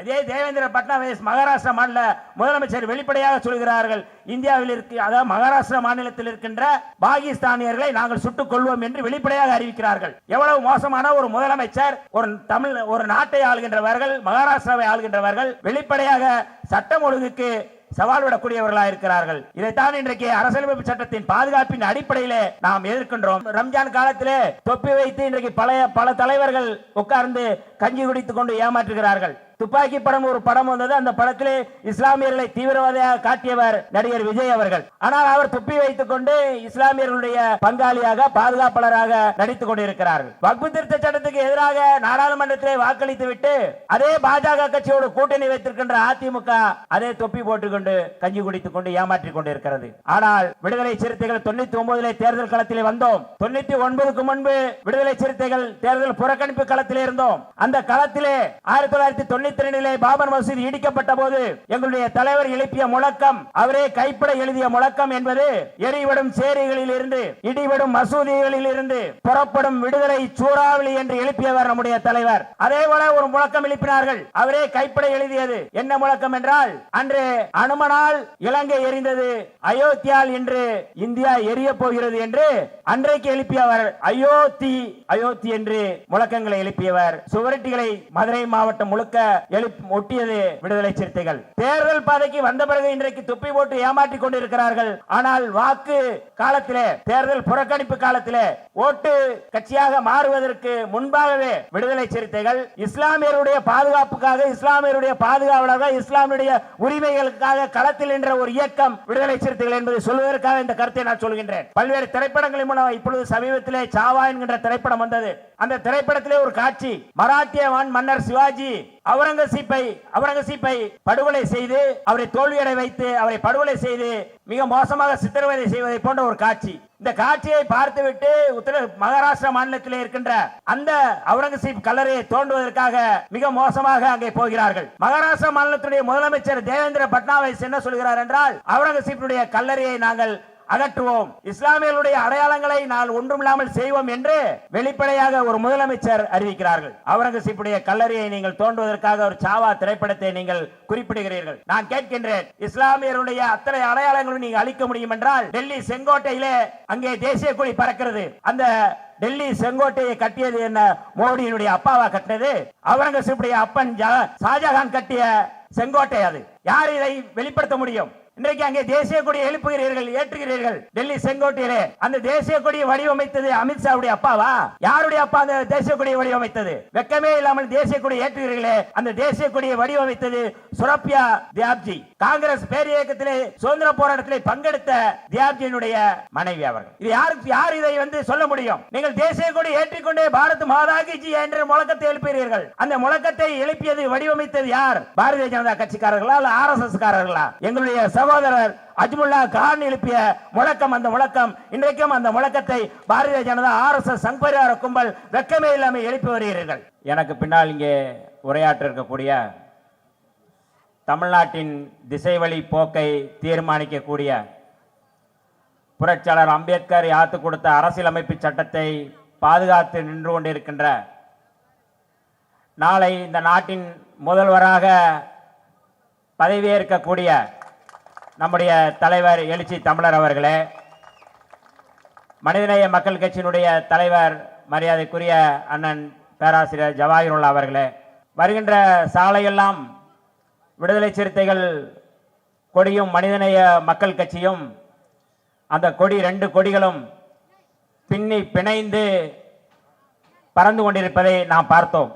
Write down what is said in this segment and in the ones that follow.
அதே தேவேந்திர பட்னாவிஸ் மகாராஷ்டிரா மாநில முதலமைச்சர் வெளிப்படையாக சொல்கிறார்கள் இந்தியாவில் இருக்கு அதாவது மகாராஷ்டிரா மாநிலத்தில் இருக்கின்ற பாகிஸ்தானியர்களை நாங்கள் சுட்டுக் கொள்வோம் என்று வெளிப்படையாக அறிவிக்கிறார்கள். எவ்வளவு மோசமான ஒரு முதலமைச்சர் ஒரு தமிழ் ஒரு நாட்டை ஆளுகின்றவர்கள் மகாராஷ்டிராவை ஆளுகின்றவர்கள் வெளிப்படையாக சட்டம் ஒழுங்குக்கு சவால் விடக்கூடியவர்களாக இருக்கிறார்கள். இதைத்தான் இன்றைக்கு அரசியலமைப்பு சட்டத்தின் பாதுகாப்பின் அடிப்படையிலே நாம் எதிர்க்கின்றோம். ரம்ஜான் காலத்திலே தொப்பி வைத்து இன்றைக்கு பழைய பல தலைவர்கள் உட்கார்ந்து கஞ்சி குடித்துக் கொண்டு ஏமாற்றுகிறார்கள். துப்பாக்கி படம் ஒரு படம் வந்தது. அந்த படத்திலே இஸ்லாமியர்களை தீவிரவாதியாக காட்டியவர் நடிகர் விஜய் அவர்கள். ஆனால் அவர் துப்பி வைத்துக் கொண்டு இஸ்லாமியர்களுடைய பங்காளியாக பாதுகாப்பாளராக நடித்துக் கொண்டிருக்கிறார்கள். வக்பு திருத்த சட்டத்துக்கு எதிராக நாடாளுமன்றத்திலே வாக்களித்து விட்டு அதே பாஜக கட்சியோடு கூட்டணி வைத்திருக்கின்ற அதிமுக அதே தொப்பி போட்டுக்கொண்டு கஞ்சி குடித்துக் கொண்டு ஏமாற்றிக் கொண்டிருக்கிறது. ஆனால் விடுதலை சிறுத்தைகள் தொண்ணூத்தி ஒன்பதிலே தேர்தல் களத்திலே வந்தோம். தொண்ணூத்தி ஒன்பதுக்கு முன்பு விடுதலை சிறுத்தைகள் தேர்தல் புறக்கணிப்பு களத்திலே இருந்தோம். அந்த களத்திலே ஆயிரத்தி தொள்ளாயிரத்தி தொண்ணூத்தி ரெண்டிலே பாபர் மசூதி இடிக்கப்பட்ட போது எங்களுடைய தலைவர் எழுப்பிய முழக்கம் அவரே கைப்பட எழுதிய முழக்கம் என்பது எரிவிடும் சேரிகளில் இருந்து இடிவிடும் மசூதிகளில் இருந்து புறப்படும் விடுதலை சூறாவளி என்று எழுப்பியவர் நம்முடைய தலைவர். அதே போல ஒரு முழக்கம் எழுப்பினார்கள். அவரே கைப்பட எழுதியது என்ன முழக்கம் என்றால் அன்று அனுமனால் இலங்கை எரிந்தது அயோத்தியால் இன்று இந்தியா எரிய போகிறது என்று அன்றைக்கு எழுப்பியவர். அயோத்தி அயோத்தி என்று முழக்கங்களை எழுப்பியவர். சுவரட்டிகளை மதுரை மாவட்டம் முழுக்க ஒட்டியது விடுதலை சிறுத்தைகள். தேர்தல் பாதைக்கு வந்த பிறகு இன்றைக்கு துப்பி போட்டு ஏமாற்றிக் கொண்டிருக்கிறார்கள். ஆனால் வாக்கு காலத்திலே தேர்தல் புறக்கணிப்பு காலத்திலே ஓட்டு கட்சியாக மாறுவதற்கு முன்பாகவே விடுதலை சிறுத்தைகள் இஸ்லாமியருடைய பாதுகாப்புக்காக இஸ்லாமியருடைய பாதுகாவலர்கள் இஸ்லாமியுடைய உரிமைகளுக்காக களத்தில் நின்ற ஒரு இயக்கம் விடுதலை சிறுத்தைகள் என்பதை சொல்வதற்காக இந்த கருத்தை நான் சொல்கின்றேன். பல்வேறு திரைப்படங்களின் மூலம் இப்பொழுது சமீபத்திலே சாவா என்கின்ற திரைப்படம் வந்தது. அந்த திரைப்படத்திலே ஒரு காட்சி மராட்டிய மன்னர் சிவாஜி அவுரங்கசீப்பை அவுரங்கசீப்பை படுகொலை செய்து அவரை தோல்வியடை வைத்து அவரை படுகொலை செய்து மிக மோசமாக சித்திரவதை செய்வதை போன்ற ஒரு காட்சி. இந்த காட்சியை பார்த்துவிட்டு உத்தர மகாராஷ்டிரா மாநிலத்தில் இருக்கின்ற அந்த அவுரங்கசீப் கல்லறையை தோண்டுவதற்காக மிக மோசமாக அங்கே போகிறார்கள். மகாராஷ்டிரா மாநிலத்துடைய முதலமைச்சர் தேவேந்திர பட்னாவிஸ் என்ன சொல்கிறார் என்றால் அவுரங்கசீப்பினுடைய கல்லறையை நாங்கள் அகற்றுவோம். இஸ்லாமியர்களுடைய அடையாளங்களை நான் ஒன்றுமில்லாமல் செய்வோம் என்று வெளிப்படையாக ஒரு முதலமைச்சர் அறிவிக்கிறார்கள். அவுரங்கசீப்புடைய கல்லறையை நீங்கள் தோன்றுவதற்காக ஒரு சாவா திரைப்படத்தை நீங்கள் குறிப்பிடுகிறீர்கள். நான் கேட்கின்றேன் இஸ்லாமியருடைய அத்தனை அடையாளங்களும் நீங்க அளிக்க முடியும் என்றால் டெல்லி செங்கோட்டையிலே அங்கே தேசிய கொடி பறக்கிறது. அந்த டெல்லி செங்கோட்டையை கட்டியது என்ன? மோடியினுடைய அப்பாவா கட்டினது? அவுரங்கசீப்புடைய அப்பன் ஷாஜகான் கட்டிய செங்கோட்டை அது. யார் இதை வெளிப்படுத்த முடியும்? இன்றைக்கு அங்கே தேசிய கொடியை எழுப்புகிறீர்கள் ஏற்றுகிறீர்கள். டெல்லி செங்கோட்டையிலே. அந்த தேசிய கொடியை வடிவமைத்தது அமித்ஷாவுடைய அப்பாவா? யாருடைய அப்பா அந்த தேசிய கொடியை வடிவமைத்தது? வெக்கமே இல்லாமல் தேசிய கொடியை ஏற்றுகிறீர்களே. அந்த தேசிய கொடியை வடிவமைத்தது சுரப்யா தியாப்ஜி. காங்கிரஸ் பேரியக்கத்திலே சுதந்திர போராட்டத்திலே பங்கெடுத்த தியாப்ஜியினுடைய மனைவி அவர்கள். இது யாருக்கு யார் இதை வந்து சொல்ல முடியும்? நீங்கள் தேசிய கொடி ஏற்றிக்கொண்டே பாரத் மாதா கிஜி என்ற முழக்கத்தை எழுப்பீர்கள் அந்த முழக்கத்தை எழுப்பியது வடிவமைத்தது யார்? பாரதிய ஜனதா கட்சிக்காரர்களா அல்ல ஆர் எஸ் எஸ் காரர்களா எங்களுடைய சகோதரர் அஜ்முல்லா கான் எழுப்பிய முழக்கம் அந்த முழக்கம். இன்றைக்கும் அந்த முழக்கத்தை Bharatiya Janata R S S Sangh Parivar கும்பல் வெக்கமே இல்லாமல் எழுப்பி வருகிறீர்கள். எனக்கு பின்னால் இங்கே உரையாற்ற இருக்கக்கூடிய தமிழ்நாட்டின் திசைவழி போக்கை தீர்மானிக்கக்கூடிய புரட்சியாளர் அம்பேத்கர் யாத்து கொடுத்த அரசியலமைப்பு சட்டத்தை பாதுகாத்து நின்று கொண்டிருக்கின்ற நாளை இந்த நாட்டின் முதல்வராக பதவியேற்கக்கூடிய நம்முடைய தலைவர் எழுச்சி தமிழர் அவர்களே மனிதநேய மக்கள் கட்சியினுடைய தலைவர் மரியாதைக்குரிய அண்ணன் பேராசிரியர் ஜவாஹிருல்லா அவர்களே வருகின்ற சாலையெல்லாம் விடுதலை சிறுத்தைகள் கொடியும் மனிதநேய மக்கள் கட்சியும் அந்த கொடி ரெண்டு கொடிகளும் பின்னி பிணைந்து பறந்து கொண்டிருப்பதை நாம் பார்த்தோம்.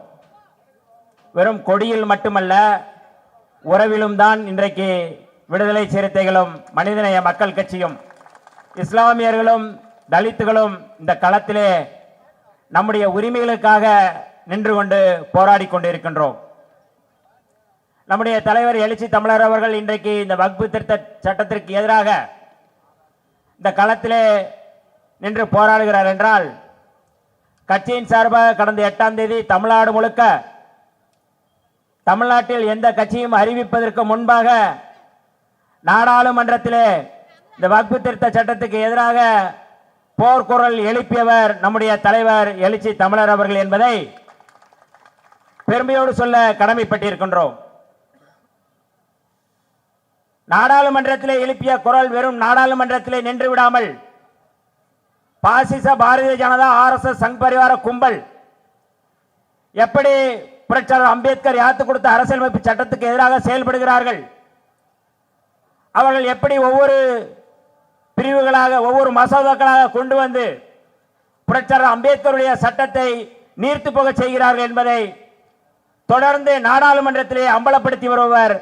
வெறும் கொடியில் மட்டுமல்ல உறவிலும் தான் இன்றைக்கு விடுதலை சிறுத்தைகளும் மனிதநேய மக்கள் கட்சியும் இஸ்லாமியர்களும் தலித்துகளும் இந்த களத்திலே நம்முடைய உரிமைகளுக்காக நின்று கொண்டு போராடி கொண்டிருக்கின்றோம். நம்முடைய தலைவர் எழுச்சி தமிழர் அவர்கள் இன்றைக்கு இந்த வகுப்பு திருத்த சட்டத்திற்கு எதிராக இந்த களத்திலே நின்று போராடுகிறார் என்றால் கட்சியின் சார்பாக கடந்த எட்டாம் தேதி தமிழ்நாடு முழுக்க தமிழ்நாட்டில் எந்த கட்சியும் அறிவிப்பதற்கு முன்பாக நாடாளுமன்றத்திலே இந்த வக்பு திருத்த சட்டத்துக்கு எதிராக போர்க்குரல் எழுப்பியவர் நம்முடைய தலைவர் எழுச்சி தமிழர் அவர்கள் என்பதை பெருமையோடு சொல்ல கடமைப்பட்டிருக்கின்றோம். நாடாளுமன்றத்திலே எழுப்பிய குரல் வெறும் நாடாளுமன்றத்திலே நின்று விடாமல் பாசிச பாரதிய ஜனதா ஆர்எஸ்எஸ் சங் பரிவார கும்பல் எப்படி புரட்சியாளர் அம்பேத்கர் யாத்து கொடுத்த அரசியலமைப்பு சட்டத்துக்கு எதிராக செயல்படுகிறார்கள் அவர்கள் எப்படி ஒவ்வொரு பிரிவுகளாக ஒவ்வொரு மசோதாக்களாக கொண்டு வந்து புரட்சர் அம்பேத்கருடைய சட்டத்தை நீர்த்து போக செய்கிறார்கள் என்பதை தொடர்ந்து நாடாளுமன்றத்திலே அம்பலப்படுத்தி வருபவர்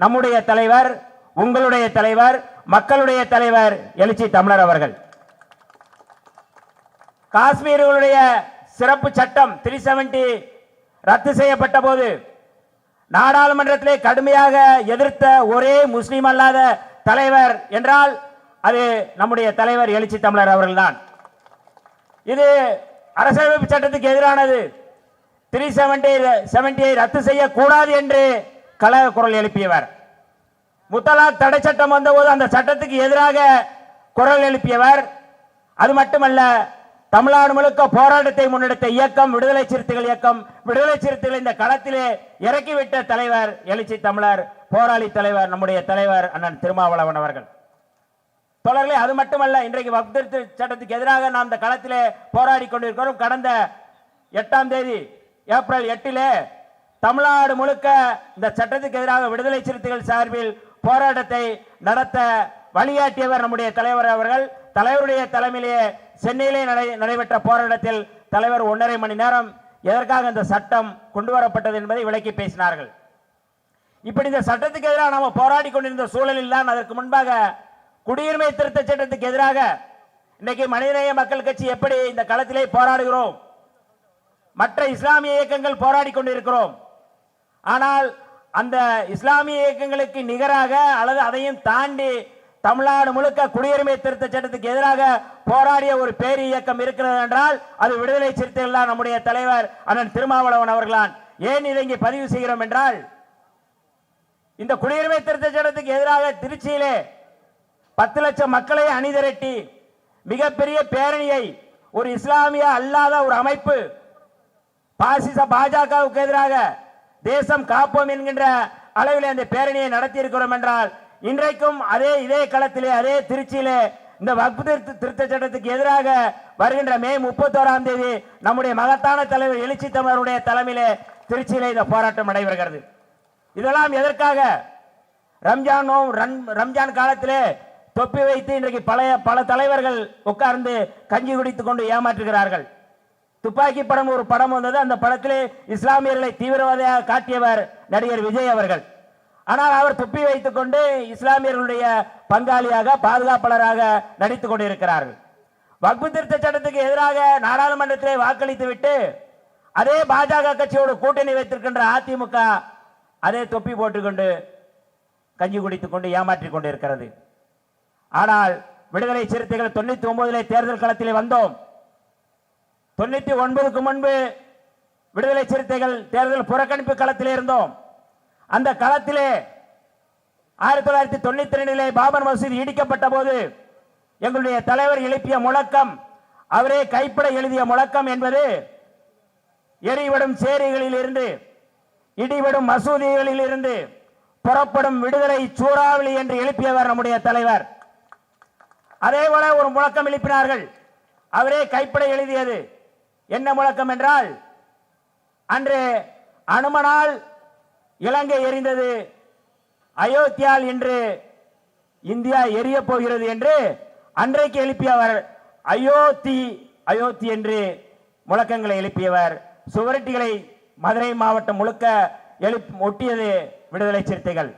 நம்முடைய தலைவர் உங்களுடைய தலைவர் மக்களுடைய தலைவர் எழுச்சி தமிழர் அவர்கள். காஷ்மீர்களுடைய சிறப்பு சட்டம் த்ரீ செவன்டி ரத்து செய்யப்பட்ட போது நாடாளுமன்றத்திலே கடுமையாக எதிர்த்த ஒரே முஸ்லீம் அல்லாத தலைவர் என்றால் அது நம்முடைய தலைவர் எழுச்சி தமிழர் அவர்கள்தான். இது அரசியலமைப்பு சட்டத்துக்கு எதிரானது. த்ரீ செவன்டி செவன்டியை ரத்து செய்யக்கூடாது என்று கலக குரல் எழுப்பியவர். முத்தலாக் தடை சட்டம் வந்தபோது அந்த சட்டத்துக்கு எதிராக குரல் எழுப்பியவர். அது மட்டுமல்ல தமிழ்நாடு முழுக்க போராட்டத்தை முன்னெடுத்த இயக்கம் விடுதலை சிறுத்தைகள் இயக்கம். விடுதலை சிறுத்தைகள் இந்த களத்திலே இறக்கிவிட்ட தலைவர் எழுச்சி தமிழர் போராளி தலைவர் நம்முடைய தலைவர் அண்ணன் திருமாவளவன் அவர்கள். தொடர்களே அது மட்டுமல்ல இன்றைக்கு வக்ஃப் சட்டத்துக்கு எதிராக நாம் இந்த களத்திலே போராடி கொண்டிருக்கிறோம். கடந்த எட்டாம் தேதி ஏப்ரல் எட்டிலே தமிழ்நாடு முழுக்க இந்த சட்டத்துக்கு எதிராக விடுதலை சிறுத்தைகள் சார்பில் போராட்டத்தை நடத்த வழிகாட்டியவர் நம்முடைய தலைவர் அவர்கள். தலைவருடைய தலைமையிலேயே சென்னையிலே நடை- நடைபெற்ற போராட்டத்தில் தலைவர் ஒன்றரை மணி நேரம் எதற்காக இந்த சட்டம் கொண்டு வரப்பட்டது என்பதை விளக்கி பேசினார்கள். இப்படி இந்த சட்டத்துக்கு எதிராக நாம் போராடி கொண்டிருந்த சூழலில் தான் அதற்கு முன்பாக குடியுரிமை திருத்த சட்டத்துக்கு எதிராக இன்றைக்கு மனிதநேய மக்கள் கட்சி எப்படி இந்த களத்திலே போராடுகிறோம்? மற்ற இஸ்லாமிய இயக்கங்கள் போராடி கொண்டிருக்கிறோம். ஆனால் அந்த இஸ்லாமிய இயக்கங்களுக்கு நிகராக அல்லது அதையும் தாண்டி தமிழ்நாடு முழுக்க குடியுரிமை திருத்த சட்டத்துக்கு எதிராக போராடிய ஒரு பேர் இயக்கம் இருக்கிறது என்றால் அது விடுதலை சிறுத்தைகள் நம்முடைய தலைவர் அண்ணன் திருமாவளவன் அவர்களான். ஏன் இதை இங்கே பதிவு செய்கிறோம் என்றால் இந்த குடியுரிமை திருத்த சட்டத்துக்கு எதிராக திருச்சியிலே பத்து லட்சம் மக்களை அணிதிரட்டி மிகப்பெரிய பேரணியை ஒரு இஸ்லாமிய அல்லாத ஒரு அமைப்பு பாசிச பாஜகவுக்கு எதிராக தேசம் காப்போம் என்கின்ற அளவில் அந்த பேரணியை நடத்தி இருக்கிறோம் என்றால் இன்றைக்கும் அதே இதே களத்திலே அதே திருச்சியிலே இந்த வகுப்பு திருத்த திருத்த சட்டத்துக்கு எதிராக வருகின்ற மே முப்பத்தோராம் தேதி நம்முடைய மகத்தான தலைவர் எழுச்சி தமிழருடைய தலைமையிலே திருச்சியிலே இந்த போராட்டம் நடைபெறுகிறது. இதெல்லாம் எதற்காக? ரம்ஜான் நோம் ரம்ஜான் காலத்திலே தொப்பி வைத்து இன்றைக்கு பழைய பல தலைவர்கள் உட்கார்ந்து கஞ்சி குடித்துக் கொண்டு ஏமாற்றுகிறார்கள். துப்பாக்கி படம் ஒரு படம் வந்தது. அந்த படத்திலே இஸ்லாமியர்களை தீவிரவாதியாக காட்டியவர் நடிகர் விஜய் அவர்கள். ஆனால் அவர் தொப்பி வைத்துக் கொண்டு இஸ்லாமியர்களுடைய பங்காளியாக பாதுகாப்பாளராக நடித்துக் கொண்டிருக்கிறார்கள். வக்பு திருத்த சட்டத்துக்கு எதிராக நாடாளுமன்றத்திலே வாக்களித்து விட்டு அதே பாஜக கட்சியோடு கூட்டணி வைத்திருக்கின்ற அதிமுக அதே தொப்பி போட்டுக்கொண்டு கஞ்சி குடித்துக் கொண்டு ஏமாற்றிக் கொண்டிருக்கிறது. ஆனால் விடுதலை சிறுத்தைகள் தொண்ணூத்தி ஒன்பதிலே தேர்தல் களத்திலே வந்தோம். தொண்ணூத்தி ஒன்பதுக்கு முன்பு விடுதலை சிறுத்தைகள் தேர்தல் புறக்கணிப்பு களத்திலே இருந்தோம். அந்த களத்திலே ஆயிரத்தி தொள்ளாயிரத்தி தொண்ணூத்தி ரெண்டிலே பாபர் மசூதி இடிக்கப்பட்ட போது எங்களுடைய தலைவர் எழுப்பிய முழக்கம் அவரே கைப்பட எழுதிய முழக்கம் என்பது எரிவிடும் சேரிகளில் இருந்து இடிவிடும் மசூதிகளில் இருந்து புறப்படும் விடுதலை சூறாவளி என்று எழுப்பியவர் நம்முடைய தலைவர். அதே போல ஒரு முழக்கம் எழுப்பினார்கள். அவரே கைப்பட எழுதியது. என்ன முழக்கம் என்றால் அன்று அனுமனால் இலங்கை எரிந்தது. அயோத்தியால் இன்று இந்தியா எரிய போகிறது என்று அன்றைக்கு எழுப்பியவர் அயோத்தி அயோத்தி என்று முழக்கங்களை எழுப்பியவர். சுவரட்டிகளை மதுரை மாவட்டம் முழுக்க எழுப்பி ஒட்டியது விடுதலை சிறுத்தைகள்.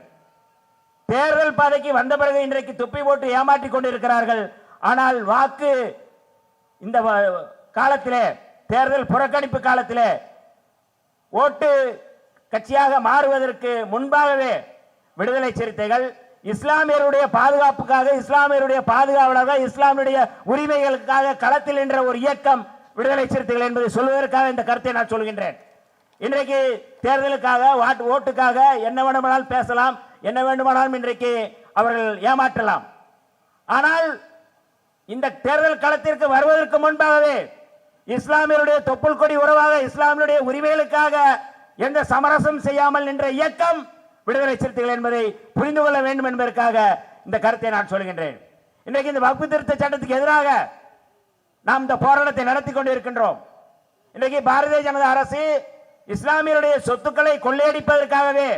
தேர்தல் பாதைக்கு வந்த பிறகு இன்றைக்கு துப்பி போட்டு ஏமாற்றிக் கொண்டிருக்கிறார்கள். ஆனால் வாக்கு இந்த காலத்திலே தேர்தல் புறக்கணிப்பு காலத்திலே ஓட்டு கட்சியாக மாறுவதற்கு முன்பாகவே விடுதலை சிறுத்தைகள் இஸ்லாமியருடைய பாதுகாப்புக்காக இஸ்லாமியருடைய பாதுகாவலாக இஸ்லாமியுடைய உரிமைகளுக்காக களத்தில் நின்ற ஒரு இயக்கம் விடுதலை சிறுத்தைகள் என்பதை சொல்வதற்காக இந்த கருத்தை நான் சொல்கின்றேன். இன்றைக்கு தேர்தலுக்காக வாட்டு ஓட்டுக்காக என்ன வேண்டுமானாலும் பேசலாம் என்ன வேண்டுமானாலும் இன்றைக்கு அவர்கள் ஏமாற்றலாம். ஆனால் இந்த தேர்தல் களத்திற்கு வருவதற்கு முன்பாகவே இஸ்லாமியருடைய தொப்புள் கொடி உறவாக இஸ்லாமியுடைய உரிமைகளுக்காக எந்த சமரசம் செய்யாமல் நின்ற இயக்கம் விடுதலை சிறுத்தைகள் என்பதை புரிந்து கொள்ள வேண்டும் என்பதற்காக இந்த கருத்தை நான் சொல்கின்றேன். இன்றைக்கு இந்த வகுப்பு திருத்த சட்டத்துக்கு எதிராக நாம் இந்த போராட்டத்தை நடத்தி கொண்டு இருக்கின்றோம் இன்றைக்கு பாரதிய ஜனதா அரசு இஸ்லாமியருடைய சொத்துக்களை கொள்ளையடிப்பதற்காகவே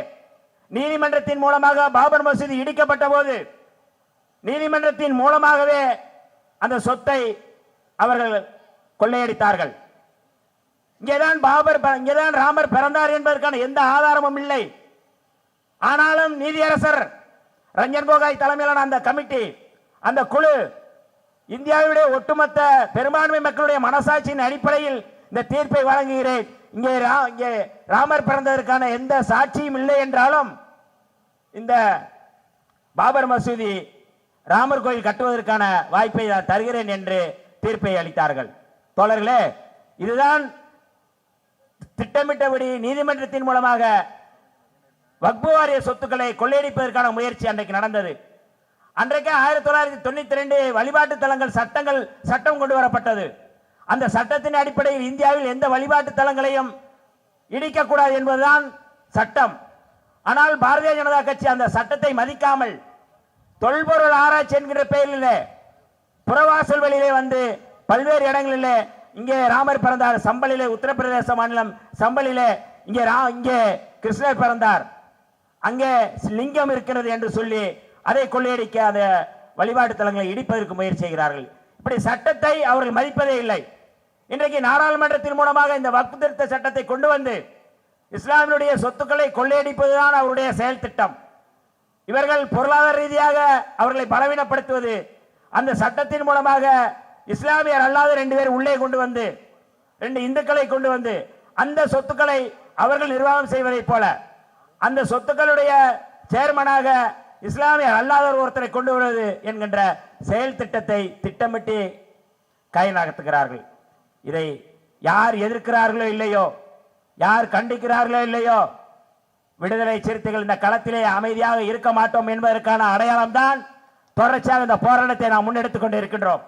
நீதிமன்றத்தின் மூலமாக பாபர் மசூதி இடிக்கப்பட்ட போது நீதிமன்றத்தின் மூலமாகவே அந்த சொத்தை அவர்கள் கொள்ளையடித்தார்கள். இங்கேதான் பாபர் இங்கேதான் ராமர் பிறந்தார் என்பதற்கான எந்த ஆதாரமும் இல்லை. ஆனாலும் நீதியரசர் ரஞ்சன் கோகாய் தலைமையிலான அந்த கமிட்டி அந்த குழு இந்தியாவுடைய ஒட்டுமொத்த பெரும்பான்மை மக்களுடைய மனசாட்சியின் அடிப்படையில் இந்த தீர்ப்பை வழங்குகிறேன். இங்கே ரா- இங்கே ராமர் பிறந்ததற்கான எந்த சாட்சியும் இல்லை என்றாலும் இந்த பாபர் மசூதி ராமர் கோயில் கட்டுவதற்கான வாய்ப்பை நான் தருகிறேன் என்று தீர்ப்பை அளித்தார்கள். தோழர்களே இதுதான் திட்டமிட்டபடி நீதிமன்றத்தின் மூலமாக வக்பு வாரிய சொத்துக்களை கொள்ளையடிப்பதற்கான முயற்சி அன்றைக்கு நடந்தது. அன்றைக்கு ஆயிரத்தி தொள்ளாயிரத்தி தொண்ணூத்தி ரெண்டு வழிபாட்டு தலங்கள் சட்டங்கள் சட்டம் கொண்டு வரப்பட்டது. அந்த சட்டத்தின் அடிப்படையில் இந்தியாவில் எந்த வழிபாட்டு தலங்களையும் இடிக்கக்கூடாது என்பதுதான் சட்டம். ஆனால் பாரதிய ஜனதா கட்சி அந்த சட்டத்தை மதிக்காமல் தொல்பொருள் ஆராய்ச்சி என்கிற பெயரில் புறவாசல் வழியிலே வந்து பல்வேறு இடங்களிலே இங்கே ராமர் பிறந்தார். சம்பளிலே உத்தரப்பிரதேச மாநிலம் சம்பளிலே இங்கே ரா இங்கே கிருஷ்ணர் பிறந்தார். அங்கே லிங்கம் இருக்கிறது என்று சொல்லி அதை கொள்ளையடிக்க அந்த வழிபாட்டு தலங்களை இடிப்பதற்கு முயற்சி செய்கிறார்கள். இப்படி சட்டத்தை அவர்கள் மதிப்பதே இல்லை. இன்றைக்கு நாடாளுமன்றத்தின் மூலமாக இந்த வக்பு திருத்த சட்டத்தை கொண்டு வந்து இஸ்லாமினுடைய சொத்துக்களை கொள்ளையடிப்பதுதான் அவருடைய செயல் திட்டம். இவர்கள் பொருளாதார ரீதியாக அவர்களை பலவீனப்படுத்துவது அந்த சட்டத்தின் மூலமாக இஸ்லாமியர் அல்லாத ரெண்டு பேர் உள்ளே கொண்டு வந்து ரெண்டு இந்துக்களை கொண்டு வந்து அந்த சொத்துக்களை அவர்கள் நிர்வாகம் செய்வதைப் போல அந்த சொத்துக்களுடைய சேர்மனாக இஸ்லாமியர் அல்லாதவர் ஒருத்தரை கொண்டு வருவது என்கின்ற செயல் திட்டத்தை திட்டமிட்டு கை நகர்த்துகிறார்கள். இதை யார் எதிர்க்கிறார்களோ இல்லையோ யார் கண்டிக்கிறார்களோ இல்லையோ விடுதலை சிறுத்தைகள் இந்த களத்திலே அமைதியாக இருக்க மாட்டோம் என்பதற்கான அடையாளம் தான் தொடர்ச்சியாக இந்த போராட்டத்தை நாம் முன்னெடுத்துக் கொண்டு இருக்கின்றோம்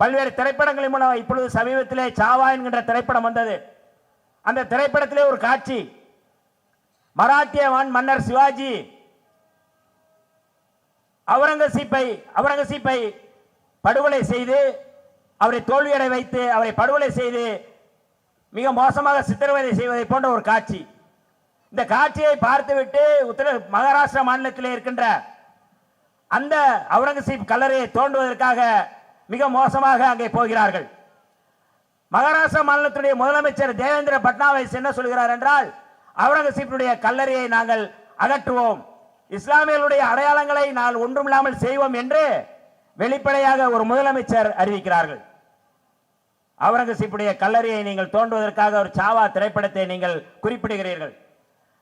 பல்வேறு திரைப்படங்களின் மூலம் இப்பொழுது சமீபத்திலே சாவா என்கின்ற திரைப்படம் வந்தது. அந்த திரைப்படத்திலே ஒரு காட்சி. மராட்டிய வான் மன்னர் சிவாஜி அவுரங்கசீப்பை அவுரங்கசீப்பை படுகொலை செய்து அவரை தோல்வியடை வைத்து அவரை படுகொலை செய்து மிக மோசமாக சித்திரவதை செய்வதை போன்ற ஒரு காட்சி. இந்த காட்சியை பார்த்துவிட்டு உத்தர மகாராஷ்டிரா மாநிலத்தில் இருக்கின்ற அந்த அவுரங்கசீப் கல்லறையை தோண்டுவதற்காக மிக மோசமாக அங்கே போகிறார்கள். மகாராஷ்டிரா மாநிலத்துடைய முதலமைச்சர் தேவேந்திர பட்னாவிஸ் என்ன சொல்கிறார் என்றால் அவுரங்கசீப்பினுடைய கல்லறையை நாங்கள் அகற்றுவோம். இஸ்லாமியர்களுடைய அடையாளங்களை நாங்கள் ஒன்றுமில்லாமல் செய்வோம் என்று வெளிப்படையாக ஒரு முதலமைச்சர் அறிவிக்கிறார்கள். அவுரங்கசீப்புடைய கல்லறையை நீங்கள் தோன்றுவதற்காக ஒரு சாவா திரைப்படத்தை நீங்கள் குறிப்பிடுகிறீர்கள்.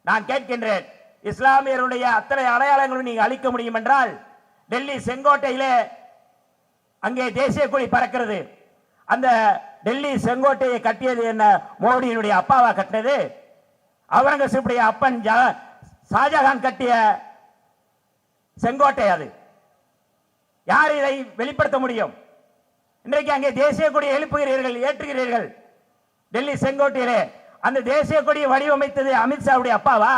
நான் கேட்கின்றேன் இஸ்லாமியருடைய அத்தனை அடையாளங்களும் நீங்கள் அளிக்க முடியும் என்றால் டெல்லி செங்கோட்டையிலே அங்கே தேசிய கொடி பறக்கிறது. அந்த டெல்லி செங்கோட்டையை கட்டியது என்ன? மோடியினுடைய அப்பாவா கட்டினது? அவுரங்கசீப்புடைய அப்பன் ஷாஜகான் கட்டிய செங்கோட்டை அது. யார் இதை வெளிப்படுத்த முடியும்? இன்றைக்கு அங்கே தேசிய கொடியை எழுப்புகிறீர்கள் ஏற்றுகிறீர்கள். டெல்லி செங்கோட்டையிலே. அந்த தேசிய கொடியை வடிவமைத்தது அமித்ஷாவுடைய அப்பாவா?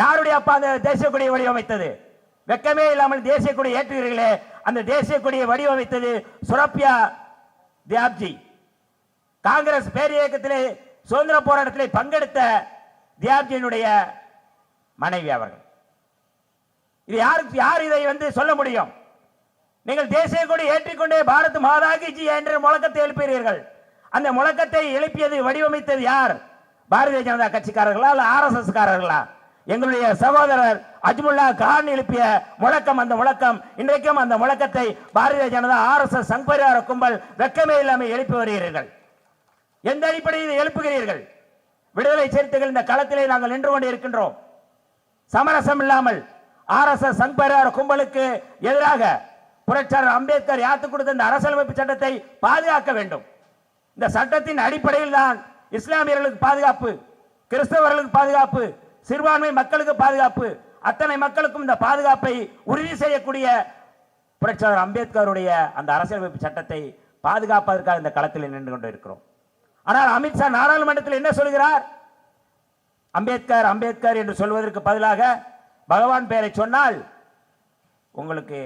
யாருடைய அப்பா அந்த தேசிய கொடியை வடிவமைத்தது? வெக்கமே இல்லாமல் தேசிய கொடி ஏற்றுகிறீர்களே. அந்த தேசிய கொடியை வடிவமைத்தது சுரப்யா தியாப்ஜி. காங்கிரஸ் பேரியக்கத்திலே சுதந்திர போராட்டத்திலே பங்கெடுத்த தியாப்ஜியினுடைய மனைவி அவர்கள். இது யாருக்கு யார் இதை வந்து சொல்ல முடியும்? நீங்கள் தேசிய கொடி ஏற்றிக்கொண்டே பாரத் மாதா ஜி என்ற முழக்கத்தை எழுப்பீர்கள் அந்த முழக்கத்தை எழுப்பியது வடிவமைத்தது யார்? பாரதிய ஜனதா கட்சிக்காரர்களா அல்ல ஆர்எஸ்எஸ் காரர்களா? எங்களுடைய சகோதரர் அஜ்முல்லா கான் எழுப்பிய முழக்கம் அந்த முழக்கம் இன்றைக்கும் அந்த முழக்கத்தை பாரதிய ஜனதா ஆர்எஸ்எஸ் சங்பரிவார கும்பல் வெக்கமே இல்லாமல் எழுப்பி வருகிறீர்கள். எந்த அடிப்படையில் எழுப்புகிறீர்கள்? விடுதலை சிறுத்தைகள் இந்த களத்திலே நாங்கள் நின்று கொண்டு இருக்கின்றோம் சமரசம் இல்லாமல் ஆர்எஸ்எஸ் சங்பரிவார கும்பலுக்கு எதிராக புரட்சியாளர் அம்பேத்கர் யாத்து கொடுத்த இந்த அரசியலமைப்பு சட்டத்தை பாதுகாக்க வேண்டும். இந்த சட்டத்தின் அடிப்படையில் தான் இஸ்லாமியர்களுக்கு பாதுகாப்பு கிறிஸ்தவர்களுக்கு பாதுகாப்பு சிறுபான்மை மக்களுக்கு பாதுகாப்பு. அத்தனை மக்களுக்கும் இந்த பாதுகாப்பை உறுதி செய்யக்கூடிய புரட்சியாளர் அம்பேத்கருடைய அந்த அரசியலமைப்பு சட்டத்தை பாதுகாப்பதற்காக இந்த களத்தில் நின்று கொண்டு இருக்கிறோம். ஆனால் அமித்ஷா நாடாளுமன்றத்தில் என்ன சொல்கிறார்? அம்பேத்கர் அம்பேத்கர் என்று சொல்வதற்கு பதிலாக பகவான் பெயரை சொன்னால் உங்களுக்கு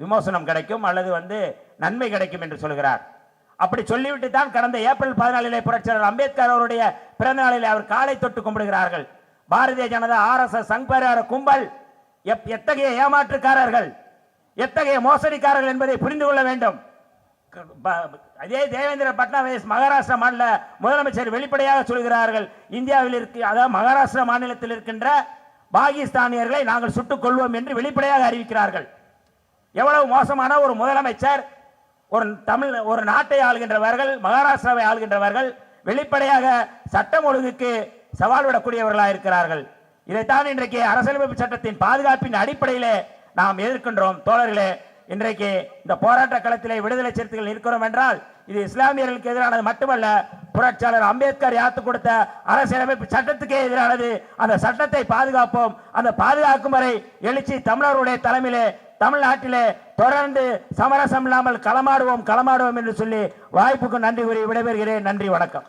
விமோசனம் கிடைக்கும் அல்லது வந்து நன்மை கிடைக்கும் என்று சொல்கிறார். அப்படி சொல்லிவிட்டு தான் கடந்த ஏப்ரல் பதினாலிலே புரட்சியாளர் அம்பேத்கர் அவருடைய பிறந்த நாளிலே அவர் காலை தொட்டு கும்பிடுகிறார்கள். பாரதிய ஜனதா ஆர்எஸ்எஸ் எஸ் பரிவார கும்பல் எப்- எத்தகைய ஏமாற்றுக்காரர்கள் எத்தகைய மோசடிக்காரர்கள் என்பதை புரிந்து கொள்ள வேண்டும். அதே தேவேந்திர பட்னாவிஸ் மகாராஷ்டிரா மாநில முதலமைச்சர் வெளிப்படையாக சொல்கிறார்கள் இந்தியாவில் இருக்கு அதாவது மகாராஷ்டிரா மாநிலத்தில் இருக்கின்ற பாகிஸ்தானியர்களை நாங்கள் சுட்டுக் கொள்வோம் என்று வெளிப்படையாக அறிவிக்கிறார்கள். எவ்வளவு மோசமான ஒரு முதலமைச்சர் ஒரு தமிழ் ஒரு நாட்டை ஆளுகின்றவர்கள் மகாராஷ்டிராவை ஆளுகின்றவர்கள் வெளிப்படையாக சட்டம் ஒழுங்குக்கு சவால் விடக்கூடியவர்களாக இருக்கிறார்கள். இதைத்தான் இன்றைக்கு அரசியலமைப்பு சட்டத்தின் பாதுகாப்பின் அடிப்படையிலே நாம் எதிர்க்கின்றோம். தோழர்களே இன்றைக்கு இந்த போராட்ட களத்திலே விடுதலை சிறுத்தைகள் இருக்கிறோம் என்றால் இது இஸ்லாமியர்களுக்கு எதிரானது மட்டுமல்ல புரட்சியாளர் அம்பேத்கர் யாத்து கொடுத்த அரசியலமைப்பு சட்டத்துக்கே எதிரானது. அந்த சட்டத்தை பாதுகாப்போம். அந்த பாதுகாக்கும் வரை எழுச்சி தமிழருடைய தலைமையிலே தமிழ்நாட்டிலே தொடர்ந்து சமரசம் இல்லாமல் களமாடுவோம் களமாடுவோம் என்று சொல்லி வாய்ப்புக்கு நன்றி கூறி விடைபெறுகிறேன். நன்றி வணக்கம்.